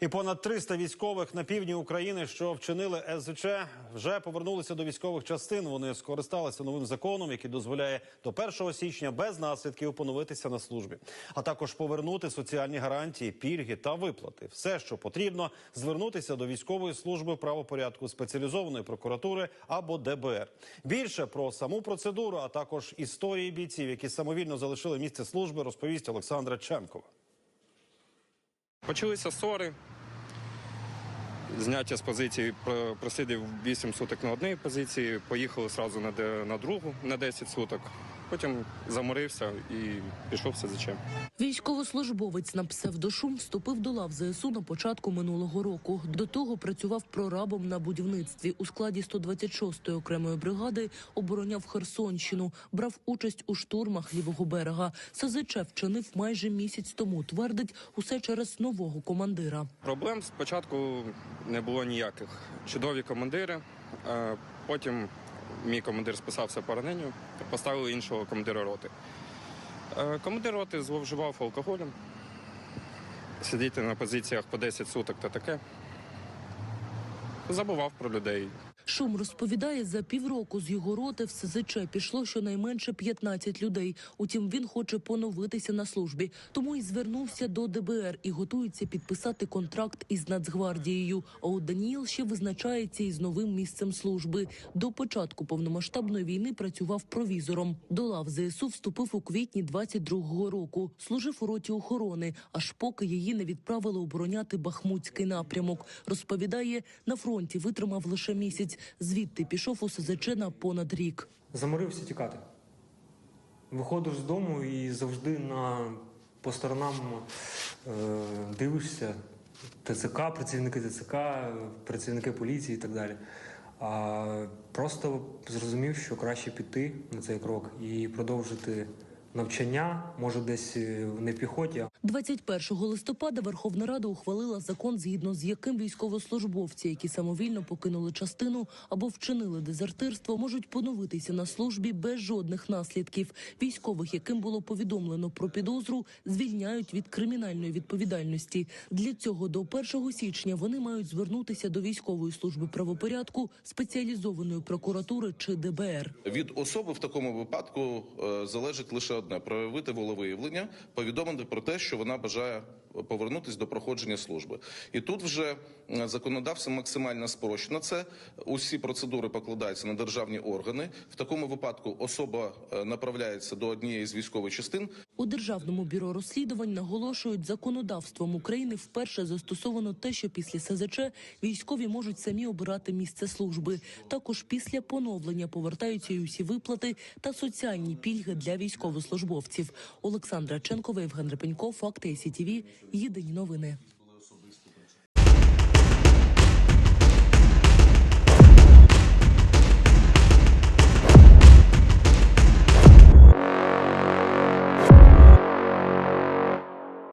І понад 300 військових на півдні України, що вчинили СЗЧ, вже повернулися до військових частин. Вони скористалися новим законом, який дозволяє до 1 січня без наслідків поновитися на службі, а також повернути соціальні гарантії, пільги та виплати. Все, що потрібно, звернутися до військової служби правопорядку спеціалізованої прокуратури або ДБР. Більше про саму процедуру, а також історії бійців, які самовільно залишили місце служби, розповість Олександра Ченкова. Почалися ссори. Зняття з позиції про- просидів 8 суток на одній позиції, поїхали одразу на другу на 10 суток. Потім заморився і пішов в СЗЧ. Військовослужбовець на псевдошум вступив до лав ЗСУ на початку минулого року. До того працював прорабом на будівництві у складі 126-ї окремої бригади, обороняв Херсонщину, брав участь у штурмах лівого берега. СЗЧ вчинив майже місяць тому. Твердить усе через нового командира. Проблем спочатку не було ніяких. Чудові командири. а Потім мій командир списався по раненню, поставили іншого командира роти. Е, Командир роти зловживав алкоголем. Сидіти на позиціях по 10 суток та таке. Забував про людей. Шум розповідає, за півроку з його роти в СЗЧ пішло щонайменше 15 людей. Утім, він хоче поновитися на службі, тому і звернувся до ДБР і готується підписати контракт із Нацгвардією. А от Даніїл ще визначається із новим місцем служби. До початку повномасштабної війни працював провізором. До лав ЗСУ вступив у квітні 22-го року. Служив у роті охорони, аж поки її не відправили обороняти Бахмутський напрямок. Розповідає, на фронті витримав лише місяць. Звідти пішов у СЗЧ на понад рік. Заморився тікати. Виходиш з дому і завжди на по сторонам е, дивишся ТЦК, працівники ТЦК, працівники поліції і так далі. А просто зрозумів, що краще піти на цей крок і продовжити навчання, може, десь е, не в піхоті, 21 листопада Верховна Рада ухвалила закон, згідно з яким військовослужбовці, які самовільно покинули частину або вчинили дезертирство, можуть поновитися на службі без жодних наслідків. Військових, яким було повідомлено про підозру, звільняють від кримінальної відповідальності. Для цього до 1 січня вони мають звернутися до військової служби правопорядку, спеціалізованої прокуратури чи ДБР. Від особи в такому випадку е, залежить лише одне: проявити волевиявлення, повідомити про те, що вона бажає повернутися до проходження служби. І тут вже е, законодавство максимально спрощено. Це усі процедури покладаються на державні органи. В такому випадку особа е, направляється до однієї з військових частин. У державному бюро розслідувань наголошують, законодавством України вперше застосовано те, що після СЗЧ військові можуть самі обирати місце служби. Також після поновлення повертаються й усі виплати та соціальні пільги для військовослужбовців. Олександра Ченкова, Євген Репенько, Факти СІТІВІ. Єдині новини.